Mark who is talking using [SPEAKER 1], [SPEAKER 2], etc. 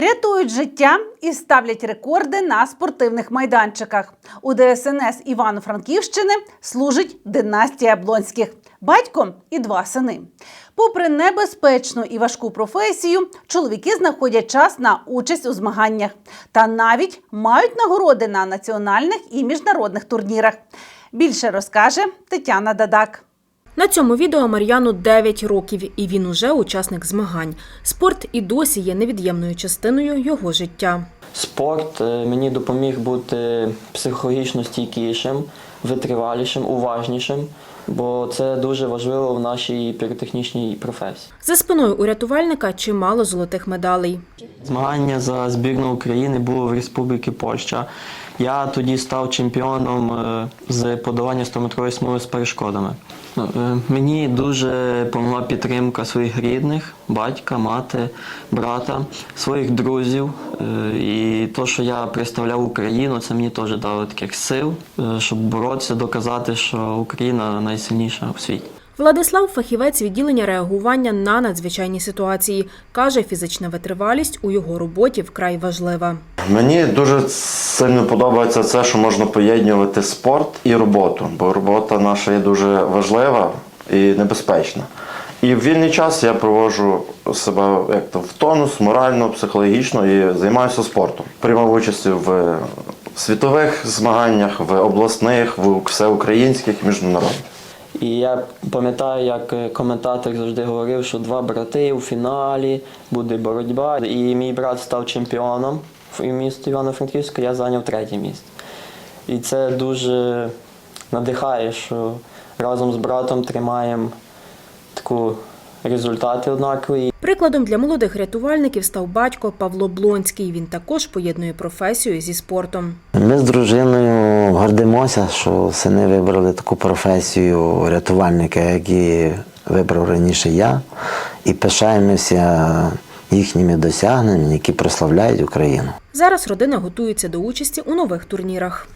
[SPEAKER 1] Рятують життя і ставлять рекорди на спортивних майданчиках. У ДСНС Івано-Франківщини служить династія Блонських. Батько і два сини. Попри небезпечну і важку професію, чоловіки знаходять час на участь у змаганнях та навіть мають нагороди на національних і міжнародних турнірах. Більше розкаже Тетяна Дадак.
[SPEAKER 2] На цьому відео Мар'яну 9 років, і він уже учасник змагань. Спорт і досі є невід'ємною частиною його життя.
[SPEAKER 3] Спорт е, мені допоміг бути психологічно стійкішим, витривалішим, уважнішим, бо це дуже важливо в нашій піротехнічній професії.
[SPEAKER 2] За спиною у рятувальника чимало золотих медалей.
[SPEAKER 3] Змагання за збірну України було в Республіки Польща. Я тоді став чемпіоном е, з подолання 100-метрової смуги з перешкодами. Ну, е, Мені дуже допомогла підтримка своїх рідних, батька, мати, брата, своїх друзів. Е, І те, що я представляв Україну, це мені теж дало таких сил, щоб боротися, доказати, що Україна найсильніша у світі.
[SPEAKER 2] Владислав фахівець відділення реагування на надзвичайні ситуації. Каже, фізична витривалість у його роботі вкрай важлива.
[SPEAKER 4] Мені дуже сильно подобається це, що можна поєднувати спорт і роботу, бо робота наша є дуже важлива і небезпечна. І в вільний час я проводжу себе як то в тонус, морально, психологічно і займаюся спортом. Приймав участь в світових змаганнях, в обласних, в всеукраїнських, міжнародних.
[SPEAKER 3] І я пам'ятаю, як е, коментатор завжди говорив, що два брати у фіналі буде боротьба. І мій брат став чемпіоном в місті Івано-Франківська, я зайняв третє місце. І це дуже надихає, що разом з братом тримаємо таку результати однакові.
[SPEAKER 2] Прикладом для молодих рятувальників став батько Павло Блонський. Він також поєднує професію зі спортом.
[SPEAKER 5] Ми з дружиною гордимося, що сини вибрали таку професію рятувальника, як і вибрав раніше я, і пишаємося їхніми досягненнями, які прославляють Україну.
[SPEAKER 2] Зараз родина готується до участі у нових турнірах.